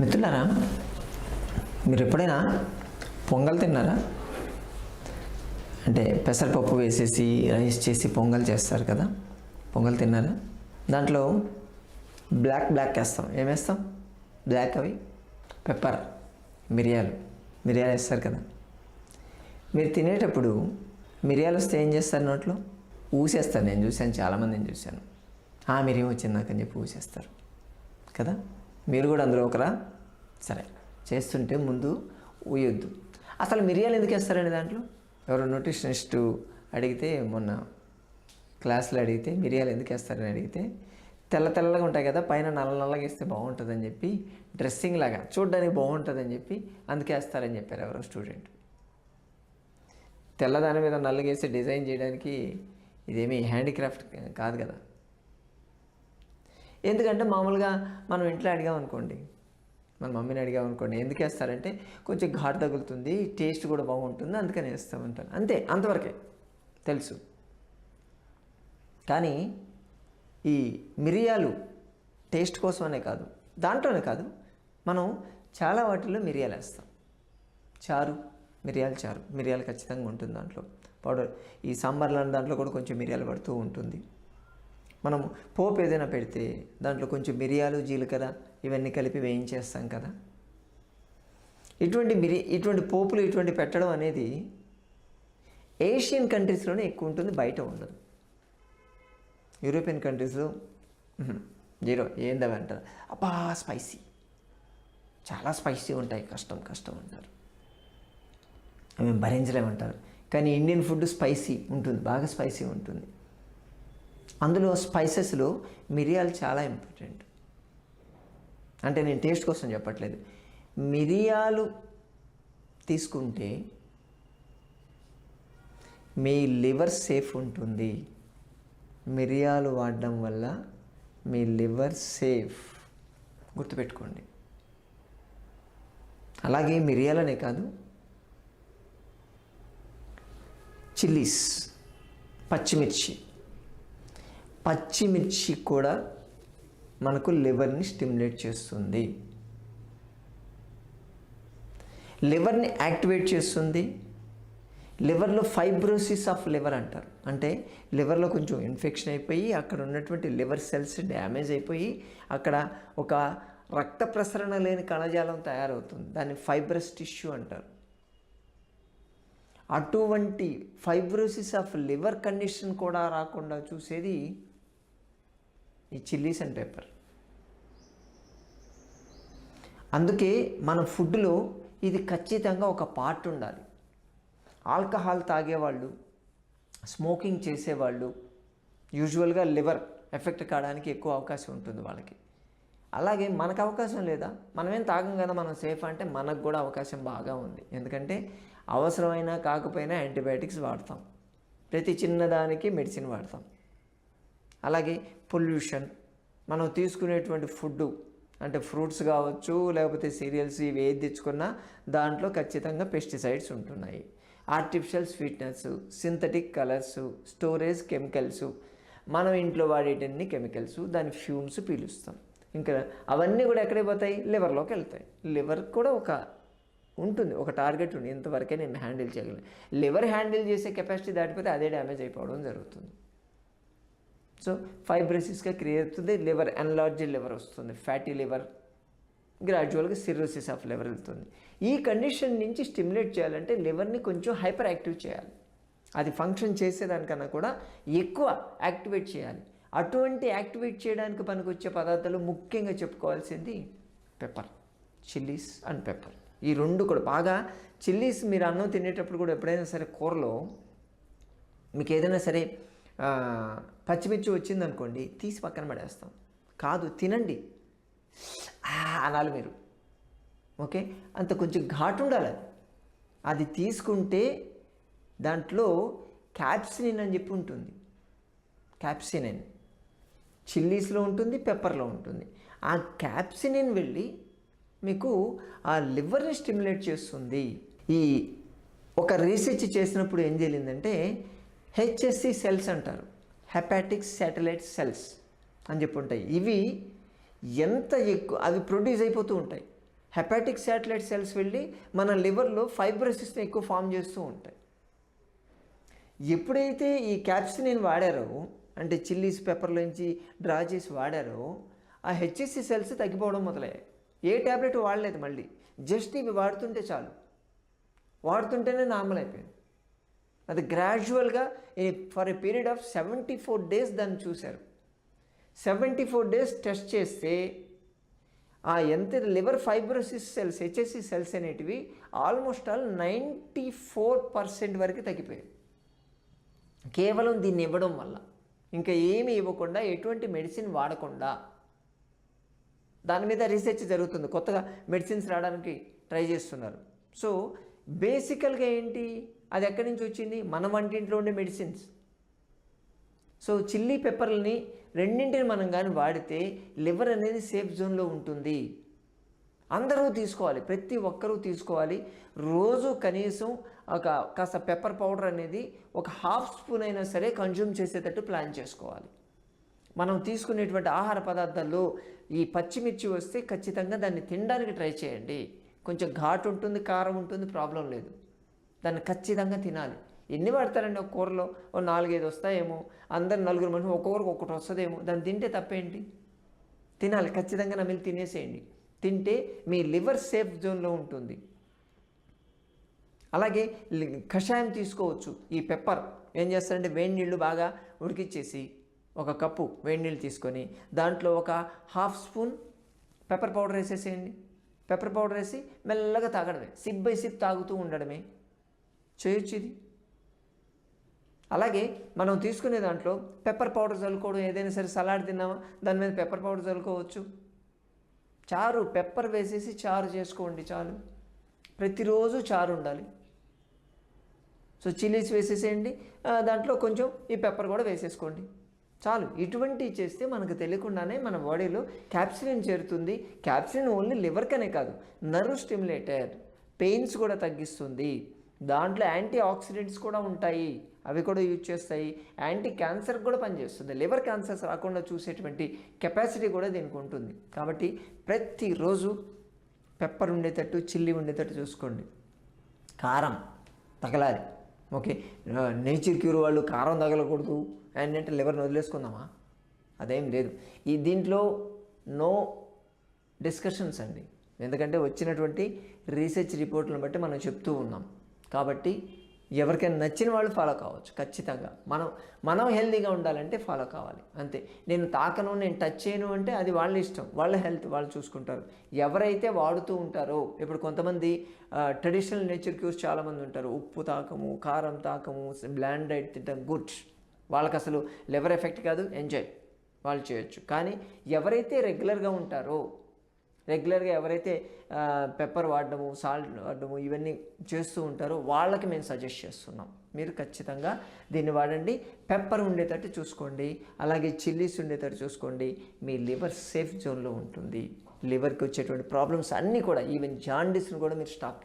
మిత్రులారా మీరు ఎప్పుడైనా పొంగల్ తిన్నారా? అంటే పెసరపప్పు వేసేసి రైస్ చేసి పొంగల్ చేస్తారు కదా పొంగల్ తిన్నారా? దాంట్లో బ్లాక్ బ్లాక్ వేస్తాం. ఏం వేస్తాం? బ్లాక్ అవి పెప్పర్ మిరియాలు. మిరియాలు వేస్తారు కదా. మీరు తినేటప్పుడు మిరియాలు వస్తే ఏం చేస్తారు నోట్లో? ఊసేస్తారు. నేను చూశాను చాలామందిని చూశాను. ఆ మిరియం వచ్చింది నాకని చెప్పి ఊసేస్తారు కదా. మీరు కూడా అందులో ఒకరా? సరే. చేస్తుంటే ముందు ఊయొద్దు. అసలు మిరియాలు ఎందుకు వేస్తారండి దాంట్లో? ఎవరో న్యూట్రిషనిస్ట్ అడిగితే మొన్న క్లాస్లో అడిగితే మిరియాలు ఎందుకు వేస్తారని అడిగితే తెల్ల తెల్లగా ఉంటాయి కదా పైన నల్ల నల్లగా వేస్తే బాగుంటుందని చెప్పి డ్రెస్సింగ్ లాగా చూడడానికి బాగుంటుందని చెప్పి అందుకే వేస్తారని చెప్పారు ఎవరో స్టూడెంట్. తెల్లదాని మీద నల్లగేసి డిజైన్ చేయడానికి ఇదేమీ హ్యాండిక్రాఫ్ట్ కాదు కదా. ఎందుకంటే మామూలుగా మనం ఇంట్లో అడిగాం అనుకోండి. మన మమ్మీని అడిగాం అనుకోండి ఎందుకు వేస్తారంటే కొంచెం ఘాటు తగులుతుంది టేస్ట్ కూడా బాగుంటుంది అందుకని వేస్తామంటారు అంతే అంతవరకే తెలుసు. కానీ ఈ మిరియాలు టేస్ట్ కోసమనే కాదు దాంట్లోనే కాదు మనం చాలా వాటిల్లో మిరియాలు వేస్తాం. చారు మిరియాలు చారు మిరియాలు ఖచ్చితంగా ఉంటుంది దాంట్లో. పౌడర్ ఈ సాంబార్ లాంటి దాంట్లో కూడా కొంచెం మిరియాలు పడుతూ ఉంటుంది. మనం పోపు ఏదైనా పెడితే దాంట్లో కొంచెం మిరియాలు జీలకర్ర ఇవన్నీ కలిపి వేయించేస్తాం కదా. ఇటువంటి మిరి ఇటువంటి పోపులు ఇటువంటి పెట్టడం అనేది ఏషియన్ కంట్రీస్లోనే ఎక్కువ ఉంటుంది బయట ఉండదు. యూరోపియన్ కంట్రీస్లో జీరో ఏందవి అంటారు అబ్బా స్పైసీ. చాలా స్పైసీ ఉంటాయి కష్టం కష్టం అంటారు. మేము భరించలేమంటారు. కానీ ఇండియన్ ఫుడ్ స్పైసీ ఉంటుంది బాగా స్పైసీ ఉంటుంది. అందులో స్పైసెస్లో మిరియాలు చాలా ఇంపార్టెంట్. అంటే నేను టేస్ట్ కోసం చెప్పట్లేదు. మిరియాలు తీసుకుంటే మీ లివర్ సేఫ్ ఉంటుంది. మిరియాలు వాడడం వల్ల మీ లివర్ సేఫ్. గుర్తుపెట్టుకోండి. అలాగే మిరియాలనే కాదు చిల్లీస్ పచ్చిమిర్చి. పచ్చిమిర్చి కూడా మనకు లివర్ని స్టిమ్యులేట్ చేస్తుంది. లివర్ని యాక్టివేట్ చేస్తుంది. లివర్లో ఫైబ్రోసిస్ ఆఫ్ లివర్ అంటారు. అంటే లివర్లో కొంచెం ఇన్ఫెక్షన్ అయిపోయి అక్కడ ఉన్నటువంటి లివర్ సెల్స్ డ్యామేజ్ అయిపోయి అక్కడ ఒక రక్త ప్రసరణ లేని కణజాలం తయారవుతుంది. దాన్ని ఫైబ్రస్ టిష్యూ అంటారు. అటువంటి ఫైబ్రోసిస్ ఆఫ్ లివర్ కండిషన్ కూడా రాకుండా చూసేది ఈ చిల్లీస్ అండ్ పెప్పర్ అందుకే మన ఫుడ్లో ఇది ఖచ్చితంగా ఒక పార్ట్ ఉండాలి. ఆల్కహాల్ తాగేవాళ్ళు స్మోకింగ్ చేసేవాళ్ళు యూజువల్గా లివర్ ఎఫెక్ట్ కావడానికి ఎక్కువ అవకాశం ఉంటుంది వాళ్ళకి. అలాగే మనకు అవకాశం లేదా? మనమేం తాగం కదా మనం సేఫ్ అంటే మనకు కూడా అవకాశం బాగా ఉంది. ఎందుకంటే అవసరమైనా కాకపోయినా యాంటీబయాటిక్స్ వాడతాం. ప్రతి చిన్నదానికి మెడిసిన్ వాడతాం. అలాగే పొల్యూషన్. మనం తీసుకునేటువంటి ఫుడ్ అంటే ఫ్రూట్స్ కావచ్చు లేకపోతే సీరియల్స్ ఇవి ఏది తెచ్చుకున్నా దాంట్లో ఖచ్చితంగా పెస్టిసైడ్స్ ఉంటున్నాయి. Artificial sweetness synthetic colours storage chemicals మనం ఇంట్లో వాడేటన్ని కెమికల్స్ దాని ఫ్యూమ్స్ పీలుస్తాం. ఇంకా అవన్నీ కూడా ఎక్కడికి పోతాయి? లివర్లోకి వెళ్తాయి. లివర్ కూడా ఒక ఉంటుంది ఒక టార్గెట్ ఉంది. ఇంతవరకే నేను హ్యాండిల్ చేయగలను. లివర్ హ్యాండిల్ చేసే కెపాసిటీ దాటిపోతే అదే డ్యామేజ్ అయిపోవడం జరుగుతుంది. సో ఫైబ్రసిస్గా క్రియేట్ అవుతుంది లివర్ ఎన్లార్జీ లివర్ వస్తుంది ఫ్యాటీ లివర్ గ్రాడ్యువల్గా సిరోసిస్ ఆఫ్ లివర్ వెళ్తుంది. ఈ కండిషన్ నుంచి స్టిమ్యులేట్ చేయాలంటే లివర్ని కొంచెం హైపర్ యాక్టివ్ చేయాలి. అది ఫంక్షన్ చేసేదానికన్నా కూడా ఎక్కువ యాక్టివేట్ చేయాలి. అటువంటి యాక్టివేట్ చేయడానికి పనికొచ్చే పదార్థాలు ముఖ్యంగా చెప్పుకోవాల్సింది పెప్పర్ చిల్లీస్ అండ్ పెప్పర్. ఈ రెండు కూడా బాగా చిల్లీస్ మీరు అన్నం తినేటప్పుడు కూడా ఎప్పుడైనా సరే కూరలో మీకు ఏదైనా సరే పచ్చిమిర్చి వచ్చిందనుకోండి తీసి పక్కన పడేస్తాం. కాదు తినండి. అనాలి మీరు. ఓకే? అంత కొంచెం ఘాటు ఉండాలి అది. అది తీసుకుంటే దాంట్లో క్యాప్సినిన్ అని చెప్పి ఉంటుంది. క్యాప్సినిన్. చిల్లీస్లో ఉంటుంది పెప్పర్లో ఉంటుంది. ఆ క్యాప్సినిన్ వెళ్ళి మీకు ఆ లివర్ని స్టిమ్యులేట్ చేస్తుంది. ఈ ఒక రీసెర్చ్ చేసినప్పుడు ఏం తేలిందంటే హెచ్ఎస్సి సెల్స్ అంటారు. హెపాటిక్ శాటిలైట్ సెల్స్ అని చెప్పి ఉంటాయి ఇవి ఎంత ఎక్కువ అవి ప్రొడ్యూస్ అయిపోతూ ఉంటాయి. హెపాటిక్ శాటిలైట్ సెల్స్ వెళ్ళి మన లివర్లో ఫైబ్రోసిస్ని ఎక్కువ ఫామ్ చేస్తూ ఉంటాయి. ఎప్పుడైతే ఈ క్యాప్స్ నేను వాడారో అంటే చిల్లీస్ పెప్పర్లోంచి డ్రా చేసి వాడారో ఆ హెచ్ఎస్సి సెల్స్ తగ్గిపోవడం మొదలయ్యాయి. ఏ ట్యాబ్లెట్ వాడలేదు మళ్ళీ. జస్ట్ ఇవి వాడుతుంటే చాలు. వాడుతుంటేనే నార్మల్ అయిపోయింది. అది గ్రాడ్యువల్గా for a period of seventy four days దాన్ని చూశారు. సెవెంటీ ఫోర్ డేస్ టెస్ట్ చేస్తే ఆ ఎంత liver fibrosis cells HSC cells అనేటివి almost all ninety four percent వరకు తగ్గిపోయాయి. కేవలం దీన్ని ఇవ్వడం వల్ల. ఇంకా ఏమి ఇవ్వకుండా ఎటువంటి మెడిసిన్ వాడకుండా. దాని మీద రీసెర్చ్ జరుగుతుంది. కొత్తగా మెడిసిన్స్ రావడానికి ట్రై చేస్తున్నారు. సో బేసికల్గా ఏంటి? అది ఎక్కడి నుంచి వచ్చింది? మన వంటింట్లో ఉండే మెడిసిన్స్ సో చిల్లీ పెప్పర్లని రెండింటిని మనం కానీ వాడితే లివర్ అనేది సేఫ్ జోన్లో ఉంటుంది. అందరూ తీసుకోవాలి. ప్రతి ఒక్కరూ తీసుకోవాలి. రోజు కనీసం ఒక కాస్త పెప్పర్ పౌడర్ అనేది ఒక హాఫ్ స్పూన్ అయినా సరే కన్జ్యూమ్ చేసేటట్టు ప్లాన్ చేసుకోవాలి. మనం తీసుకునేటువంటి ఆహార పదార్థాల్లో ఈ పచ్చిమిర్చి వస్తే ఖచ్చితంగా దాన్ని తినడానికి ట్రై చేయండి. కొంచెం ఘాటు ఉంటుంది కారం ఉంటుంది ప్రాబ్లం లేదు. దాన్ని ఖచ్చితంగా తినాలి. ఎన్ని పడతారండి ఒక కూరలో? ఓ నాలుగైదు వస్తాయేమో. అందరు నలుగురు మనిషి ఒక్కొక్కరికి ఒక్కటి వస్తుందేమో. దాన్ని తింటే తప్పేంటి? తినాలి. ఖచ్చితంగా నమిలి తినేసేయండి. తింటే మీ లివర్ సేఫ్ జోన్లో ఉంటుంది. అలాగే లి- కషాయం తీసుకోవచ్చు. ఈ పెప్పర్ ఏం చేస్తారంటే వేడి నీళ్ళు బాగా ఉడికిచ్చేసి ఒక కప్పు వేడి నీళ్ళు తీసుకొని దాంట్లో ఒక హాఫ్ స్పూన్ పెప్పర్ పౌడర్ వేసేసేయండి. పెప్పర్ పౌడర్ వేసి మెల్లగా తాగడమే. సిప్ బై సిప్ తాగుతూ ఉండడమే. చేయొచ్చు ఇది అలాగే మనం తీసుకునే దాంట్లో పెప్పర్ పౌడర్ చల్లుకోవడం ఏదైనా సరే సలాడ్ తిన్నామా దాని మీద పెప్పర్ పౌడర్ చల్లుకోవచ్చు. చారు పెప్పర్ వేసేసి చారు చేసుకోండి చాలు. ప్రతిరోజు చారు ఉండాలి. సో చిల్లీస్ వేసేసేయండి. దాంట్లో కొంచెం ఈ పెప్పర్ కూడా వేసేసుకోండి. చాలు. ఇటువంటివి చేస్తే మనకు తెలియకుండానే మన బాడీలో క్యాప్సిలిన్ చేరుతుంది. క్యాప్సిలిన్ ఓన్లీ లివర్కనే కాదు నర్వ్ స్టిమ్యులేటర్ పెయిన్స్ కూడా తగ్గిస్తుంది. దాంట్లో యాంటీ ఆక్సిడెంట్స్ కూడా ఉంటాయి. అవి కూడా యూజ్ చేస్తాయి. యాంటీ క్యాన్సర్ కూడా పనిచేస్తుంది. లివర్ క్యాన్సర్స్ రాకుండా చూసేటువంటి కెపాసిటీ కూడా దీనికి ఉంటుంది. కాబట్టి ప్రతిరోజు పెప్పర్ ఉండేటట్టు చిల్లీ ఉండేటట్టు చూసుకోండి. కారం తగలాలి. ఓకే. నేచర్ క్యూర్ వాళ్ళు కారం తగలకూడదు. అండ్ అంటే లివర్ని వదిలేసుకుందామా? అదేం లేదు. ఈ దీంట్లో నో డిస్కషన్స్ అండి. ఎందుకంటే వచ్చినటువంటి రీసెర్చ్ రిపోర్ట్లను బట్టి మనం చెప్తూ ఉన్నాం. కాబట్టి ఎవరికైనా నచ్చిన వాళ్ళు ఫాలో కావచ్చు ఖచ్చితంగా. మనం మనం హెల్తీగా ఉండాలంటే ఫాలో కావాలి. అంతే. నేను తాకను నేను టచ్ చేయను అంటే అది వాళ్ళ ఇష్టం. వాళ్ళ హెల్త్ వాళ్ళు చూసుకుంటారు. ఎవరైతే వాడుతూ ఉంటారో ఇప్పుడు కొంతమంది ట్రెడిషనల్ నేచర్ క్యూర్స్ చాలామంది ఉంటారు. ఉప్పు తాకము కారం తాకము బ్లాండ్ డైట్ తింటాం గుడ్ వాళ్ళకి అసలు లివర్ ఎఫెక్ట్ కాదు ఎంజాయ్ వాళ్ళు చేయొచ్చు. కానీ ఎవరైతే రెగ్యులర్గా ఉంటారో రెగ్యులర్గా ఎవరైతే పెప్పర్ వాడడము సాల్ట్ వాడడము ఇవన్నీ చేస్తూ ఉంటారో వాళ్ళకి మేము సజెస్ట్ చేస్తున్నాం. మీరు ఖచ్చితంగా దీన్ని వాడండి. పెప్పర్ ఉండేటట్టు చూసుకోండి. అలాగే చిల్లీస్ ఉండేటట్టు చూసుకోండి. మీ లివర్ సేఫ్ జోన్లో ఉంటుంది. లివర్కి వచ్చేటువంటి ప్రాబ్లమ్స్ అన్నీ కూడా ఈవెన్ జాండీస్ని కూడా మీరు స్టాప్